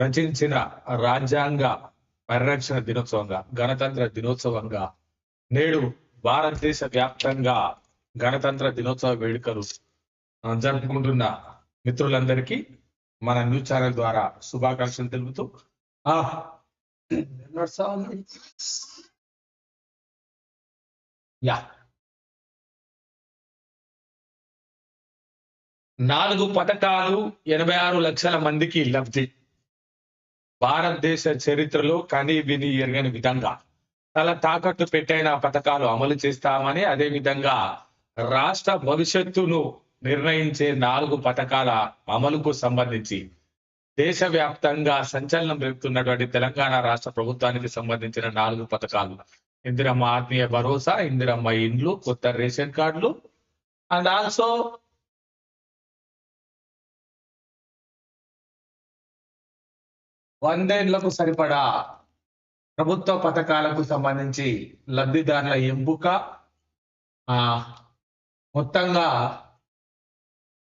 రచించిన రాజ్యాంగ పరిరక్షణ దినోత్సవంగా గణతంత్ర దినోత్సవంగా నేడు భారతదేశ వ్యాప్తంగా గణతంత్ర దినోత్సవ వేడుకలు జరుపుకుంటున్న మిత్రులందరికీ మన న్యూస్ ఛానల్ ద్వారా శుభాకాంక్షలు తెలుపుతూ యా. నాలుగు పథకాలు ఎనభై ఆరు లక్షల మందికి లబ్ధి. భారతదేశ చరిత్రలో కని విని ఎరగని విధంగా తల తాకట్టు పెట్టైన పథకాలు అమలు చేస్తామని అదే విధంగా రాష్ట్ర భవిష్యత్తును నిర్ణయించే నాలుగు పథకాల అమలుకు సంబంధించి దేశవ్యాప్తంగా సంచలనం రేపుతున్నటువంటి తెలంగాణ రాష్ట్ర ప్రభుత్వానికి సంబంధించిన నాలుగు పథకాలు. ఇందిరమ్మ ఆత్మీయ భరోసా ఇందిరమ్మ ఇండ్లు కొత్త రేషన్ కార్డులు అండ్ ఆల్సో వందేళ్ళకు సరిపడా ప్రభుత్వ పథకాలకు సంబంధించి లబ్ధిదారుల ఎంపిక ఆ మొత్తంగా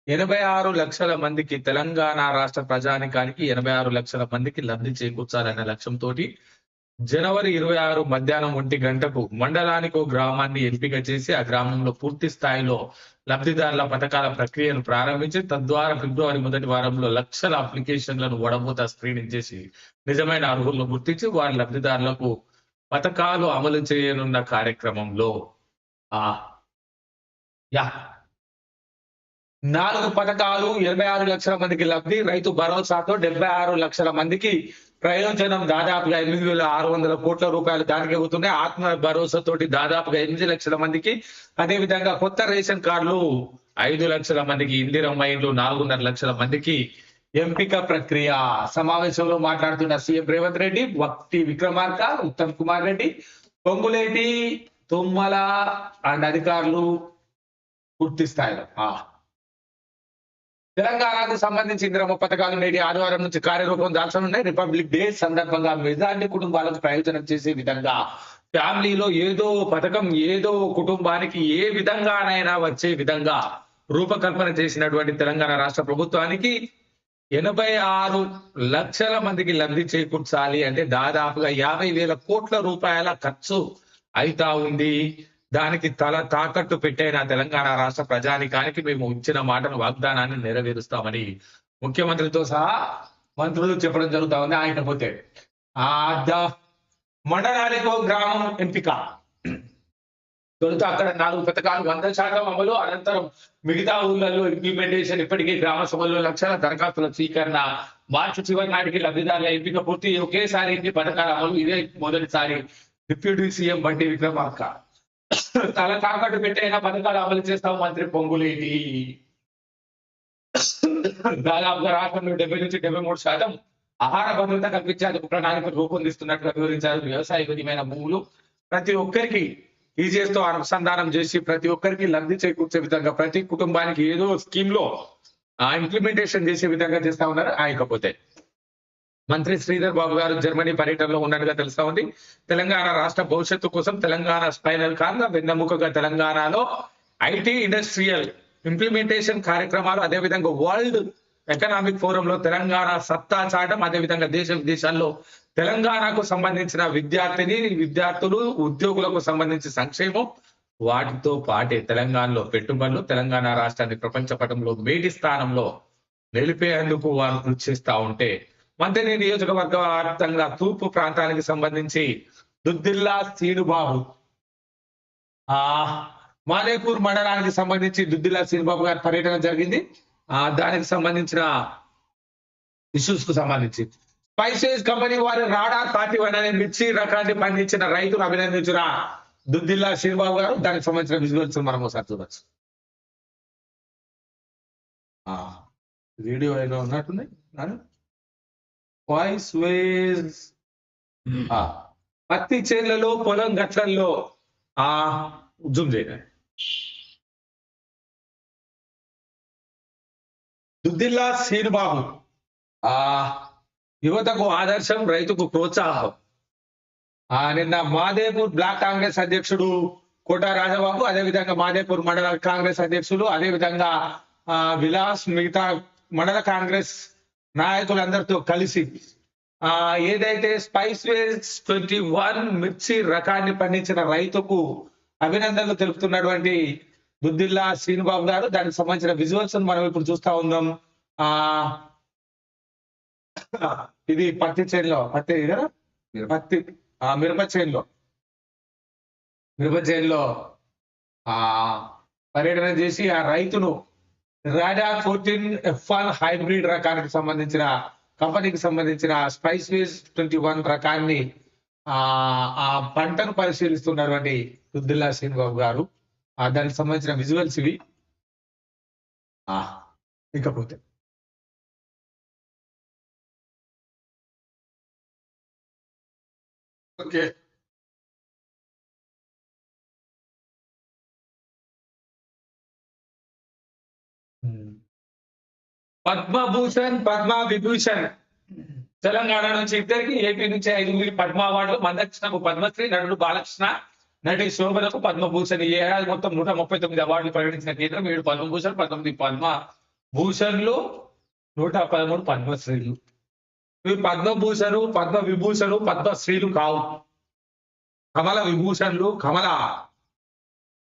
ఎనభై ఆరు లక్షల మందికి తెలంగాణ రాష్ట్ర ప్రజానికానికి ఎనభై ఆరు లక్షల మందికి లబ్ధి చేకూర్చాలనే లక్ష్యంతో జనవరి ఇరవై ఆరు మధ్యాహ్నం ఒంటి గంటకు మండలానికి గ్రామాన్ని ఎంపిక చేసి ఆ గ్రామంలో పూర్తి స్థాయిలో లబ్ధిదారుల పథకాల ప్రక్రియను ప్రారంభించి తద్వారా ఫిబ్రవరి మొదటి వారంలో లక్షల అప్లికేషన్లను వడబోత స్క్రీనింగ్ చేసి నిజమైన అర్హులను గుర్తించి వారి లబ్ధిదారులకు పథకాలు అమలు చేయనున్న కార్యక్రమంలో ఆ యా. నాలుగు పథకాలు ఎనభై ఆరు లక్షల మందికి లబ్ధి రైతు భరోసాతో డెబ్బై ఆరు లక్షల మందికి ప్రయోజనం దాదాపుగా ఎనిమిది వేల ఆరు వందల కోట్ల రూపాయలు దానికి అవుతున్నాయి. ఆత్మ భరోసా తోటి దాదాపుగా ఎనిమిది లక్షల మందికి. అదే విధంగా కొత్త రేషన్ కార్డులు ఐదు లక్షల మందికి ఇందిరమ్మ ఇండ్లు నాలుగున్నర లక్షల మందికి ఎంపిక ప్రక్రియ. సమావేశంలో మాట్లాడుతున్న సీఎం రేవంత్ రెడ్డి వక్తి విక్రమార్క ఉత్తమ్ కుమార్ రెడ్డి పొంగులేటి తుమ్మల అండ్ అధికారులు పూర్తి స్థాయిలో. తెలంగాణకు సంబంధించి ఇందిరమ్మ పథకాలు నేటి ఆదివారం నుంచి కార్యరూపం దాల్చనున్నాయి రిపబ్లిక్ డే సందర్భంగా మెజార్టీ కుటుంబాలకు ప్రయోజనం చేసే విధంగా ఫ్యామిలీలో ఏదో పథకం ఏదో కుటుంబానికి ఏ విధంగానైనా వచ్చే విధంగా రూపకల్పన చేసినటువంటి తెలంగాణ రాష్ట్ర ప్రభుత్వానికి ఎనభై ఆరు లక్షల మందికి లబ్ధి చేకూర్చాలి అంటే దాదాపుగా యాభై వేల కోట్ల రూపాయల ఖర్చు అయితా ఉంది. దానికి తల తాకట్టు పెట్టైన తెలంగాణ రాష్ట్ర ప్రజానికానికి మేము ఇచ్చిన మాటను వాగ్దానాన్ని నెరవేరుస్తామని ముఖ్యమంత్రితో సహా మంత్రులు చెప్పడం జరుగుతా ఉంది. ఆయన పోతే ఆ ద- గ్రామం ఎంపిక. తొలుత అక్కడ నాలుగు పథకాలు వంద శాతం అమలు అనంతరం మిగతా ఊళ్ళల్లో ఇంప్లిమెంటేషన్ ఇప్పటికే గ్రామ సభల్లో లక్షల దరఖాస్తుల స్వీకరణ మార్చి చివరి నాటికి లబ్ధిదారుల ఎంపిక పూర్తి ఒకేసారి ఇన్ని పథకాల అమలు ఇదే మొదటిసారి డిప్యూటీ సీఎం బండి విక్రమార్క. తల తాకట్టు పెట్టైనా పథకాలు అమలు చేస్తాం మంత్రి పొంగులేటి. దాదాపుగా రాష్ట్రంలో డెబ్బై నుంచి డెబ్బై మూడు శాతం ఆహార భద్రత కల్పించేందుకు ప్రణాళిక రూపొందిస్తున్నట్టుగా వివరించారు వ్యవసాయ విధమైన భూములు. ప్రతి ఒక్కరికి ఈజీఎస్తో అనుసంధానం చేసి ప్రతి ఒక్కరికి లబ్ధి చేకూర్చే విధంగా ప్రతి కుటుంబానికి ఏదో స్కీమ్లో ఆ ఇంప్లిమెంటేషన్ చేసే విధంగా చేస్తా ఉన్నారు. ఆయకపోతే మంత్రి శ్రీధర్ బాబు గారు జర్మనీ పర్యటనలో ఉన్నట్టుగా తెలుస్తా ఉంది. తెలంగాణ రాష్ట్ర భవిష్యత్తు కోసం తెలంగాణ స్పైనల్ కాగా వెన్నెముకగా తెలంగాణలో ఐటీ ఇండస్ట్రియల్ ఇంప్లిమెంటేషన్ కార్యక్రమాలు అదేవిధంగా వరల్డ్ ఎకనామిక్ ఫోరంలో తెలంగాణ సత్తా చాటం అదేవిధంగా దేశ విదేశాల్లో తెలంగాణకు సంబంధించిన విద్యార్థిని విద్యార్థులు ఉద్యోగులకు సంబంధించి సంక్షేమం వాటితో పాటే తెలంగాణలో పెట్టుబడులు తెలంగాణ రాష్ట్రాన్ని ప్రపంచ పటంలో మేటి స్థానంలో నిలిపేందుకు వారు కృషి చేస్తూ ఉంటే మంత్రి నియోజకవర్గ వ్యాప్తంగా తూర్పు ప్రాంతానికి సంబంధించి దుద్దిల్లా సీనుబాబు. ఆ మాదేపూర్ మండలానికి సంబంధించి దుద్దిల్లా సీనుబాబు గారి పర్యటన జరిగింది. ఆ దానికి సంబంధించిన ఇష్యూస్కు సంబంధించి స్పైసెస్ కంపెనీ వారి రాడా తాటి వన్ మిర్చి రకాన్ని పండించిన రైతులు అభినందించిన దుద్దిల్లా శ్రీబాబు గారు దానికి సంబంధించిన విజువల్స్ మనం ఒకసారి చూడొచ్చు. ఆ, వీడియో ఏదో ఉన్నట్టుంది. వాయిస్ వేస్ ఆ, పత్తి చేళ్ళలో పొలం గట్లల్లో. ఆ జూమ్ చేయండి దుద్దిల్లా శ్రీనుబాబు ఆ యువతకు ఆదర్శం రైతుకు ప్రోత్సాహం. ఆ నిన్న మాదేపూర్ బ్లాక్ కాంగ్రెస్ అధ్యక్షుడు కోట రాజబాబు అదేవిధంగా మాదేపూర్ మండల కాంగ్రెస్ అధ్యక్షులు అదేవిధంగా ఆ విలాస్ మిగతా మండల కాంగ్రెస్ నాయకులందరితో కలిసి ఆ ఏదైతే స్పైస్ వేస్ ట్వంటీ వన్ మిర్చి రకాన్ని పండించిన రైతుకు అభినందనలు తెలుపుతున్నటువంటి దుద్దిల్లా శ్రీనుబాబు గారు దానికి సంబంధించిన విజువల్స్ మనం ఇప్పుడు చూస్తా ఉందాం. ఆ ఇది పత్తి చేనులో పత్తి కదా? పత్తి ఆ మిరప చేనులో. మిరప చేనులో ఆ పర్యటన చేసి ఆ రైతును రాడా ఫోర్టీన్ ఎఫ్ వన్ హైబ్రిడ్ రకానికి సంబంధించిన కంపెనీకి సంబంధించిన స్పైస్ వేస్ ట్వంటీ వన్ రకాన్ని ఆ ఆ పంటను పరిశీలిస్తున్నటువంటి దుద్దిల్లా శ్రీనిబాబు గారు. దానికి సంబంధించిన విజువల్స్ ఇవి. ఇకపోతే. ఓకే. Hmm. పద్మభూషణ్ పద్మ విభూషణ్ తెలంగాణ నుంచి ఇద్దరికి ఏపీ నుంచి ఐదుగురి పద్మ అవార్డులు మందకృష్ణకు పద్మశ్రీ నటుడు బాలకృష్ణ నటి శోభనకు పద్మభూషణ్. ఈ ఏడాది మొత్తం నూట ముప్పై తొమ్మిది అవార్డులు ప్రకటించిన కేంద్రం ఏడు పద్మభూషణ్ పంతొమ్మిది పద్మ భూషణ్లు నూట పదమూడు పద్మశ్రీలు. ఇవి పద్మభూషణు పద్మ విభూషణు పద్మశ్రీలు కావు. కమల విభూషణ్లు కమల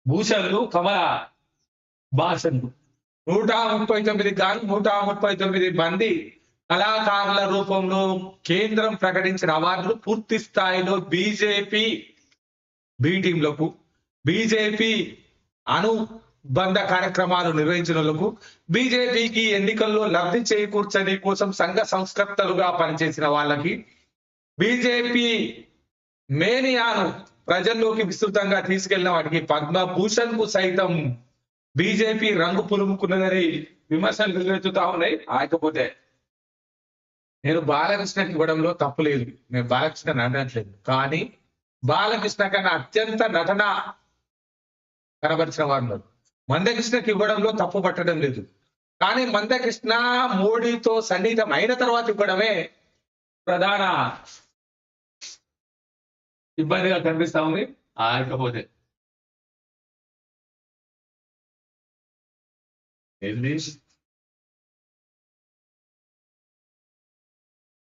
భూషణ్లు కమల భాషణ్లు. నూట ముప్పై తొమ్మిది గాను నూట ముప్పై తొమ్మిది మంది కళాకారుల రూపంలో కేంద్రం ప్రకటించిన అవార్డులు పూర్తి స్థాయిలో బీజేపీ బి టీంలకు బీజేపీ అనుబంధ కార్యక్రమాలు నిర్వహించినందుకు బీజేపీకి ఎన్నికల్లో లబ్ధి చేకూర్చని కోసం సంఘ సంస్కర్తలుగా పనిచేసిన వాళ్ళకి బీజేపీ మేనియాను ప్రజల్లోకి విస్తృతంగా తీసుకెళ్ళిన వాటికి పద్మభూషణ్కు సైతం బీజేపీ రంగు పులుముకున్నదని విమర్శలు వెలువెత్తుతా ఉన్నాయి. ఆకపోతే నేను బాలకృష్ణకి ఇవ్వడంలో తప్పు లేదు. నేను బాలకృష్ణ అనట్లేదు. కానీ బాలకృష్ణ కన్నా అత్యంత నటన కనబరిచిన వారు మందకృష్ణకి ఇవ్వడంలో తప్పు పట్టడం లేదు. కానీ మందకృష్ణ మోడీతో సన్నిహితం అయిన తర్వాత ఇవ్వడమే ప్రధాన ఇబ్బందిగా కనిపిస్తా ఉంది. ఆకపోతే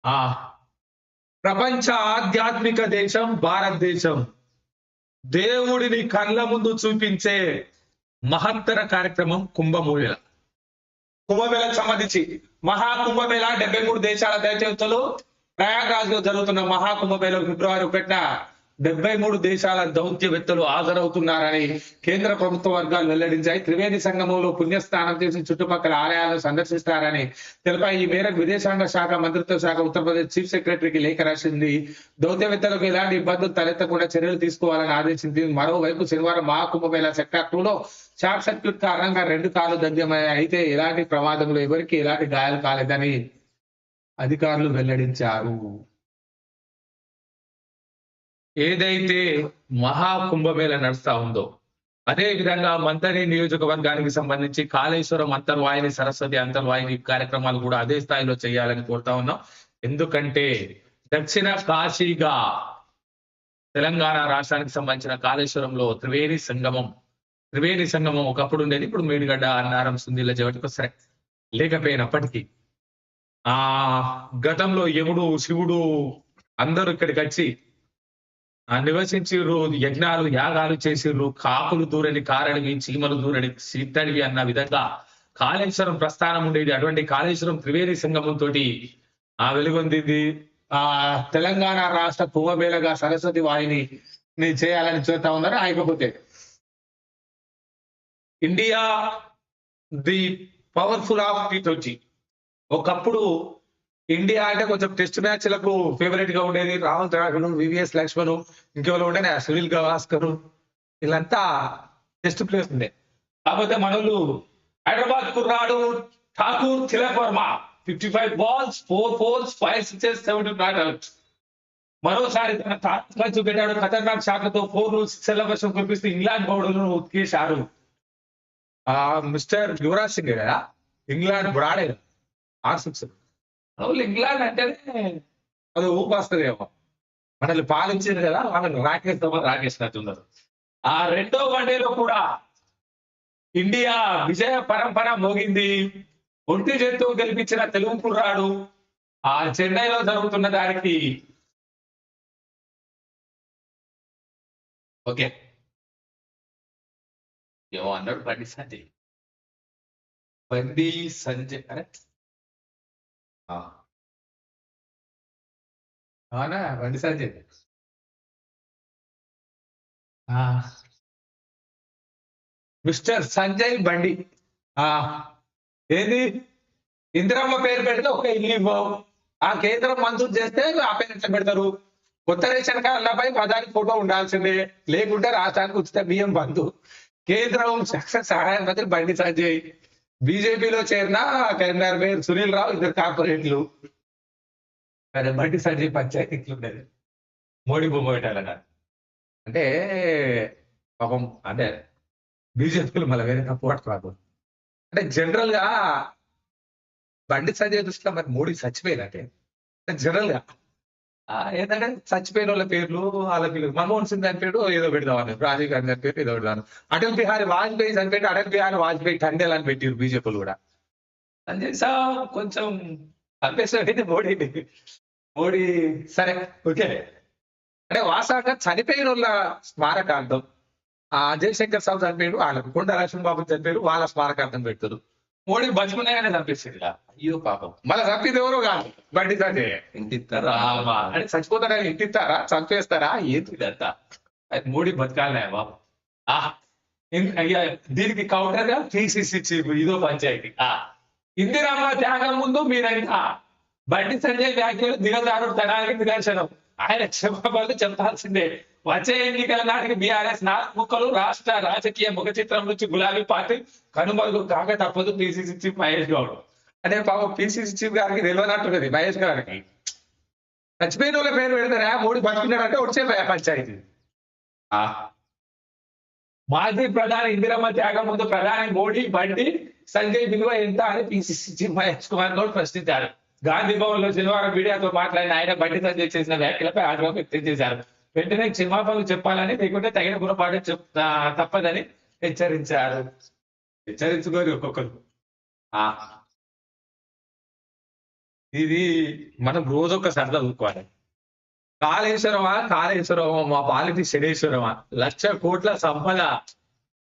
ఆ. ప్రపంచ ఆధ్యాత్మిక దేశం భారతదేశం. దేవుడిని కళ్ళ ముందు చూపించే మహత్తర కార్యక్రమం కుంభమేళ కుంభమేళకు సంబంధించి మహా కుంభమేళ డెబ్బై మూడు దేశాల దైత్యతలు ప్రయాగరాజ్లో జరుగుతున్న మహాకుంభమేళ ఫిబ్రవరి ఒకటిన డెబ్బై మూడు దేశాల దౌత్యవేత్తలు హాజరవుతున్నారని కేంద్ర ప్రభుత్వ వర్గాలు వెల్లడించాయి. త్రివేణి సంగమంలో పుణ్యస్నానం చేసి చుట్టుపక్కల ఆలయాలను సందర్శిస్తారని తెలిపాయి. ఈ మేరకు విదేశాంగ శాఖ మంత్రిత్వ శాఖ ఉత్తరప్రదేశ్ చీఫ్ సెక్రటరీకి లేఖ రాసింది. దౌత్యవేత్తలకు ఎలాంటి ఇబ్బందులు తలెత్తకుండా చర్యలు తీసుకోవాలని ఆదేశించింది. మరోవైపు శనివారం మహాకుంభమేళ సెక్టార్ టూ లో షార్ట్ సర్క్యూట్ కారణంగా రెండు కార్లు దగ్ధమయ్యాయి అయితే ఎలాంటి ప్రమాదంలో ఎవరికి ఎలాంటి గాయాలు కాలేదని అధికారులు వెల్లడించారు. ఏదైతే మహాకుంభమేళ నడుస్తా ఉందో అదే విధంగా మంతరి నియోజకవర్గానికి సంబంధించి కాళేశ్వరం అంతర్వాహిని సరస్వతి అంతర్వాహిని కార్యక్రమాలు కూడా అదే స్థాయిలో చేయాలని కోరుతా ఉన్నాం. ఎందుకంటే దక్షిణ కాశీగా తెలంగాణ రాష్ట్రానికి సంబంధించిన కాళేశ్వరంలో త్రివేణి సంగమం త్రివేణి సంగమం ఒకప్పుడు ఉండేది ఇప్పుడు మేడిగడ్డ అన్నారం సుందిల జవటికి సరే లేకపోయినప్పటికీ ఆ గతంలో యముడు శివుడు అందరూ ఇక్కడికి వచ్చి నివసించిర్రు యజ్ఞాలు యాగాలు చేసిర్రు కాకులు దూరని కారణమి చీమలు దూరని సిద్ధడివి అన్న విధంగా కాళేశ్వరం ప్రస్థానం ఉండేది. అటువంటి కాళేశ్వరం త్రివేణి సంగమం తోటి ఆ వెలుగొందింది. ఆ తెలంగాణ రాష్ట్ర కుంభమేళగా సరస్వతి వాహిని చేయాలని చూస్తా ఉన్నారు. ఆయకపోతే India the powerful of T ఒకప్పుడు ఇండియా అంటే కొంచెం టెస్ట్ మ్యాచ్లకు ఫేవరెట్గా ఉండేది రాహుల్ ద్రావిడ్ వివిఎస్ లక్ష్మణ్ ఇంకెవరు ఉండే సునీల్ గవాస్కర్. వీళ్ళంతా టెస్ట్ ప్లేయర్స్ ఉండే. కాకపోతే మనోళ్ళు హైదరాబాద్ కుర్రాడు Thakur Tilak Varma. Fifty five balls four fours five sixes seventy not outs మరోసారి తన తాత్కాలు చూపెట్టాడు. ఖతర్నాక్ షాట్లతో ఫోర్ సిక్స్ వర్షం కురిపిస్తూ ఇంగ్లాండ్ బౌలర్లను ఉతికేశారు. ఆ మిస్టర్ యువరాజ్ సింగ్ కదా? ఇంగ్లాండ్ బ్రాడే ఆర్ సిక్స్ వాళ్ళు ఇంగ్లాండ్ అంటేనే అది ఊపొస్తుందేమో మనల్ని పాలించింది కదా వాళ్ళని రాకేస్తామని రాకేసినట్టున్నారు ఆ రెండో వన్డేలో కూడా ఇండియా విజయ పరంపర మోగింది. ఒంటి జంతువు గెలిపించిన తెలుగు కుర్రాడు. ఆ చెన్నైలో జరుగుతున్న దానికి ఓకే. ఏమో అన్నాడు బండి సంజయ్. బండి సంజయ్ అరే. అవునా? బండి సంజయ్ ఆ. మిస్టర్ సంజయ్ బండి. ఆ! ఏది? ఇందిరమ్మ పేరు పెడితే ఒక ఇల్లు ఇవ్వవు ఆ కేంద్రం మంజూరు చేస్తే ఆ పేరు ఎట్లా పెడతారు? కొత్త రేషన్ కార్డులపై ప్రధాని ఫోటో ఉండాల్సిందే. లేకుంటే రాష్ట్రానికి ఉచిత బియ్యం బంధు కేంద్రం సహాయ మంత్రి బండి సంజయ్. బీజేపీలో చేరిన కరీంనగర్ మేయర్ సునీల్ రావు ఇద్దరు కార్పొరేట్లు. బండి సంజయ్ పంచాయతీ ఇట్లుండేది. మోడీ బొమ్మ పెట్టాలన్న అంటే పాపం అంటే బీజేపీలు మళ్ళీ వేరే తప్పు పట్టుకోరాదు అంటే జనరల్గా బండి సంజయ్ దృష్టిలో మరి మోడీ చచ్చిపోయినట్టే జనరల్గా ఆ, ఏంటంటే చచ్చిపోయిన వాళ్ళ పేర్లు వాళ్ళ పేర్లు. మన్మోహన్ సింగ్ చనిపోయాడు ఏదో ఏదో పెడదామని రాజీవ్ గాంధీ అని ఏదో పెడదాం అటల్ బిహారీ వాజ్పేయి అని అటల్ బిహారీ వాజ్పేయి టండెల్ అని పెట్టారు బీజేపీలు కూడా. అని చేసా కొంచెం చంపేసాడు మోడీని మోడీ సరే ఓకే. అంటే వాస్తవంగా చనిపోయిన వాళ్ళ స్మారకార్థం ఆ జయశంకర్ స్వామి చనిపోయాడు వాళ్ళకు కొండ లక్ష్మణ్ బాబు చనిపోయారు వాళ్ళ స్మారకార్థం పెడతారు. మోడీ బతుకున్నాయని చంపేసింది అయ్యో పాపం. మళ్ళీ చంపింది ఎవరు కాదు. బండి సంజయ్ రామా అంటే చచ్చిపోతారా ఇంటిస్తారా? చంపేస్తారా? ఏంటి ఇదంతా అది మోడీ బతకాలనే బాబు. ఆ దీనికి కౌంటర్గా పిసిసి చీఫ్ ఇదో పంచాయతీ. ఆ ఇందిరమ్మ త్యాగం ముందు మీరంతా బండి సంజయ్ వ్యాఖ్యలు దిగజారుడు తనానికి నిదర్శనం. ఆయన క్షమాపణలు చెప్పాల్సిందే. వచ్చే ఎన్నికల నాటికి బీఆర్ఎస్ నాలుగు ముక్కలు రాష్ట్ర రాజకీయ ముఖ చిత్రం నుంచి గులాబీ పార్టీ కనుమరుగు కాక తప్పదు పిసిసి చీఫ్ మహేష్ గౌడ్. అంటే పాపం పిసిసి చీఫ్ గారికి తెలియనట్టున్నది మహేష్ గారికి. చచ్చిపోయిన వాళ్ళ పేరు పెడతారా? మోడీ బతుకున్నాడంటే వచ్చే పంచాయతీ. మాజీ ప్రధాని ఇందిరమ్మ త్యాగం ముందు ప్రధాని మోడీ బండి సంజయ్ విలువ ఎంత అని పిసిసి చీఫ్ మహేష్ కుమార్ గౌడ్ ప్రశ్నించారు. గాంధీ భవన్లో శనివారం మీడియాతో మాట్లాడిన ఆయన బండి సంజయ్ చేసిన వ్యాఖ్యలపై ఆగ్రహం వ్యక్తం చేశారు. వెంటనే క్షమాపణలు చెప్పాలని లేకుంటే తగిన గుణపాఠం చెప్ తప్పదని హెచ్చరించారు. హెచ్చరించుకోరు ఒక్కొక్కరు. ఆ. ఇది మనం రోజు ఒకసారి చదువుకోవాలి కాళేశ్వరమా కాళేశ్వరమా మా పాలిటి శనేశ్వరమా? లక్ష కోట్ల సంపద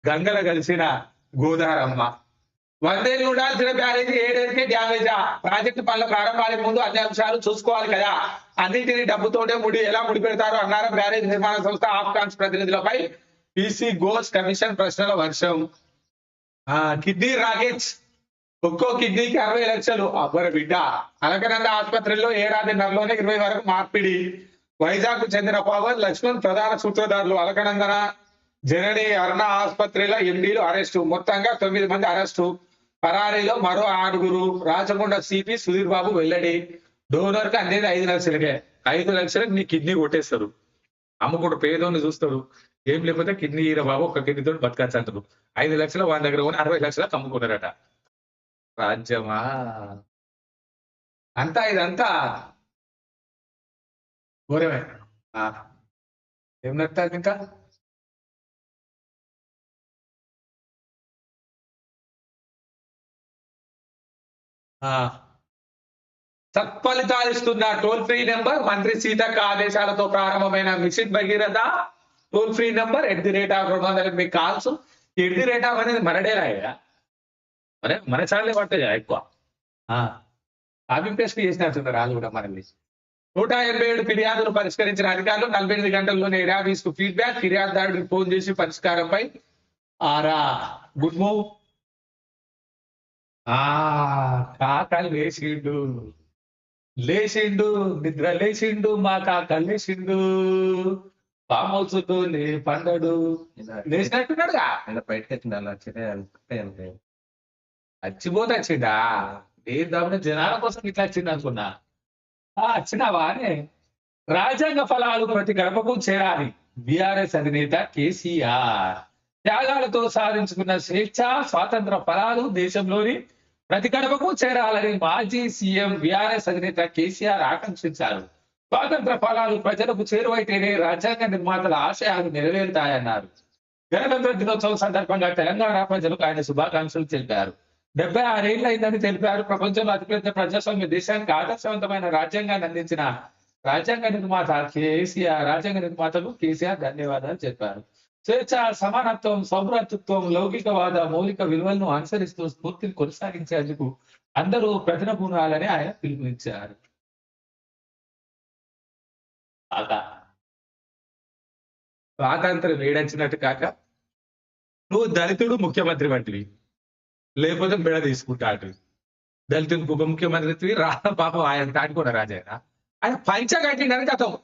గంగల కలిసిన గోదారమ్మ. వందేళ్ళు ఉండాల్సిన బ్యారేజీ ఏడేళ్ళకే డ్యామేజా. ప్రాజెక్టు పనుల ప్రారంభానికి ముందు అన్ని అంశాలు చూసుకోవాలి కదా. అన్నింటినీ డబ్బుతోటే ముడి ఎలా ముడిపెడతారు అన్నారు బ్యారేజ్ నిర్మాణ సంస్థ ఆఫ్ఘాన్స్ ప్రతినిధులపై పిసి గోస్ కమిషన్ ప్రశ్నల వర్షం. Kidney rackets. ఒక్కో కిడ్నీకి అరవై లక్షలు. అబ్బర బిడ్డ. అలకనంద ఆసుపత్రిలో ఏడాదిన్నరలోనే ఇరవై వరకు మార్పిడి. వైజాగ్కు చెందిన పవన్ లక్ష్మణ్ ప్రధాన సూత్రధారులు అలకనందన జనని అరుణ ఆసుపత్రిలో ఎండీలు అరెస్టు. మొత్తంగా తొమ్మిది మంది అరెస్టు. పరారీలో మరో ఆరుగురు రాచకొండ సిపి సుధీర్ బాబు వెల్లడి డోనర్కి అందేది ఐదు లక్షలకే. ఐదు లక్షలకు నీ కిడ్నీ కొట్టేస్తారు. అమ్ముకుంటూ పేదోని చూస్తారు ఏం లేకపోతే కిడ్నీ ఈర బాబు ఒక కిడ్నీతో బతకచ్చు అంటారు ఐదు లక్షలు వాళ్ళ దగ్గర కొని అరవై లక్షలకు అమ్ముకున్నారట. రాజ్యమా? అంతా ఇదంతా? ఘోరమే ఏం నడుతుంది ఇంకా? ఆ. సత్ఫలితాలు ఇస్తున్న టోల్ ఫ్రీ నెంబర్ మంత్రి సీతక్క ఆదేశాలతో ప్రారంభమైన mission Bhagiratha toll free number at the rate of రెండు వందల మీకు calls. At the rate of అనేది మనడేలా మరే మన సార్లే పడతాయి ఎక్కువ? కాపీ పేస్ట్ చేసినట్టున్నారు వాళ్ళు కూడా మనల్ని. నూట ఎనభై ఏడు ఫిర్యాదులు పరిష్కరించిన అధికారులు నలభై ఎనిమిది గంటల్లోనే ఇరాబీస్కు ఫీడ్బ్యాక్ ఫిర్యాదుదారుడికి ఫోన్ చేసి పరిష్కారంపై ఆరా. Good move. ఆ కాక లేచిండు. లేచిండు నిద్ర లేచిండు మా కాక లేచిండు. హౌస్ పండడు. లేచినట్టున్నాడుగా? ఆయన బయటకు వచ్చింది అలా అంతే చచ్చిపోతే వచ్చిందా నేను దాని జనాల కోసం ఇట్లా వచ్చింది అనుకున్నా. ఆ, వచ్చినావా అని? రాజ్యాంగ ఫలాలు ప్రతి గడపకు చేరాలి. బీఆర్ఎస్ అధినేత కేసీఆర్. త్యాగాలతో సాధించుకున్న స్వేచ్ఛ స్వాతంత్ర ఫలాలు దేశంలోని ప్రతి గడపకు చేరాలని మాజీ సీఎం బీఆర్ఎస్ అధినేత కేసీఆర్ ఆకాంక్షించారు. స్వాతంత్ర ఫలాలు ప్రజలకు చేరువైతేనే రాజ్యాంగ నిర్మాతల ఆశయాలు నెరవేరుతాయన్నారు. గణతంత్ర దినోత్సవం సందర్భంగా తెలంగాణ ప్రజలకు ఆయన శుభాకాంక్షలు తెలిపారు. డెబ్బై ఆరేళ్ళు అయిందని తెలిపారు. ప్రపంచంలో అతిపెద్ద ప్రజాస్వామ్య దేశానికి ఆదర్శవంతమైన రాజ్యాంగాన్ని అందించిన రాజ్యాంగ నిర్మాత కేసీఆర్ రాజ్యాంగ నిర్మాతలు కేసీఆర్ ధన్యవాదాలు చెప్పారు. స్వేచ్ఛ సమానత్వం సౌభ్రాతృత్వం లౌకికవాద మౌలిక విలువలను అనుసరిస్తూ స్ఫూర్తిని కొనసాగించేందుకు అందరూ ప్రతినబూనాలని ఆయన పిలుపునిచ్చారు. కాక స్వాతంత్రం వేడొచ్చినట్టు కాక నువ్వు దళితుడు ముఖ్యమంత్రి వంటివి. లేకపోతే బిడ తీసుకుంటాడు. దళితునికి ఉప ముఖ్యమంత్రి రా పాపం ఆయన దాటుకున్న రాజాయన ఆయన పంచ కట్టిండని కథం.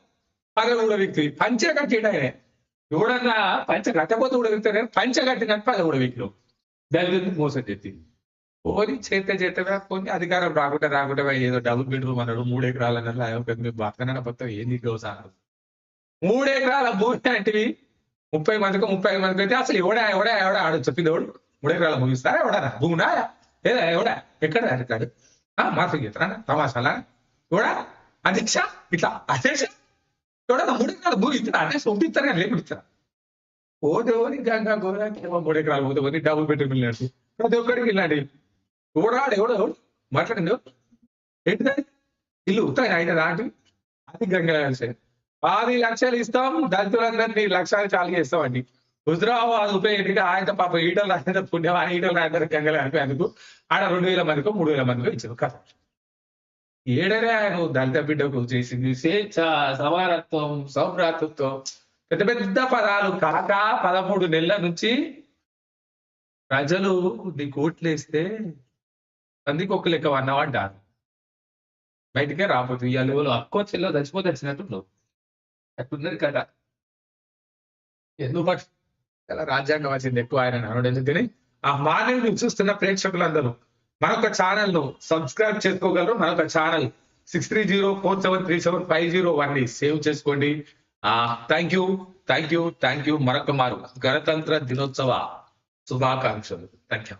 పగల కూడా వ్యక్తి. పంచ కట్టిండు ఆయన. ఎవడన్నా పంచ కట్టకపోతే కూడా వ్యక్తి పంచ కట్టినట్టు అది కూడా వ్యక్తులు దళితుడిని మోసం చేతి పోని చేత చేత పోని అధికారం రాకుండా రాకుండా ఏదో డబుల్ బెడ్రూమ్ అన్నాడు మూడు ఎకరాలు అన్నాడు బతకనన్న మొత్తం ఏంది వ్యవసాయం మూడు ఎకరాల భూమి లాంటివి ముప్పై మందికి ముప్పై ఐదు మందికి అయితే అసలు ఎవడా ఎవడా ఎవడా ఆడు చెప్పింది ఎవడు మూడు ఎకరాల భూమి ఇస్తారా ఎవడా భూమినా? లేదా ఎవడా? ఎక్కడ అంటాడు ఆ మాఫీ చేస్తారా? తమాషాలా? ఎవడా? అధ్యక్ష? ఇట్లా అధ్యక్ష? ఎవడన్నా మూడు ఎకరాలు భూమి ఇస్తారా అధ్యక్ష ఒప్పిస్తారా కానీ లేకుండా ఇస్తారా దేవుని గంగా గోదాకి మూడు ఎకరాలు పోతే డబుల్ బెడ్రూమ్ ఇల్లాడు ప్రతి ఒక్కడికి ఇల్లాంటి ఎవడాడు ఎవడో ఎవడు? మాట్లాడండి ఏంటిదని ఇల్లు ఉత్తాయి అయితే దాంట్లో అది గంగా విషయం పది లక్షలు ఇస్తాం దళితులందరినీ లక్షలు చాలు చేస్తామండి. హుజరాబాద్ ఉప ఎన్నిక ఆయన పాప ఈటలు రాసిన పుణ్యం ఆ ఈటలు రాసిన గంగలు అనిపేందుకు ఆడ రెండు వేల మందికో మూడు వేల మందికో ఇచ్చారు. కదా ఏడరే ఆయన దళిత బిడ్డకు చేసింది స్వేచ్ఛ సమానత్వం సౌభ్రాతృత్వం. పెద్ద పెద్ద పదాలు కాక పదమూడు నెలల నుంచి ప్రజలు నీకు ఓట్లేస్తే అందుకు ఒక లెక్క అన్నవాడారు. బయటికే రాబోతు ఇవాళ ఎవరు అక్కో చెల్లో చచ్చిపోతే వచ్చినట్టు అట్లున్నది కదా ఎందుకు పట్టు రాజ్యాంగం వచ్చింది ఎక్కువ ఆయన అనడం ఎందుకని ఆ మానవుని చూస్తున్న ప్రేక్షకులందరూ. మరొక ఛానల్ను సబ్స్క్రైబ్ చేసుకోగలరు. మరొక channel six three zero four seven three seven five zero వన్ని సేవ్ చేసుకోండి. ఆ thank you thank you thank you మరొక మారు. గణతంత్ర దినోత్సవ శుభాకాంక్షలు. Thank you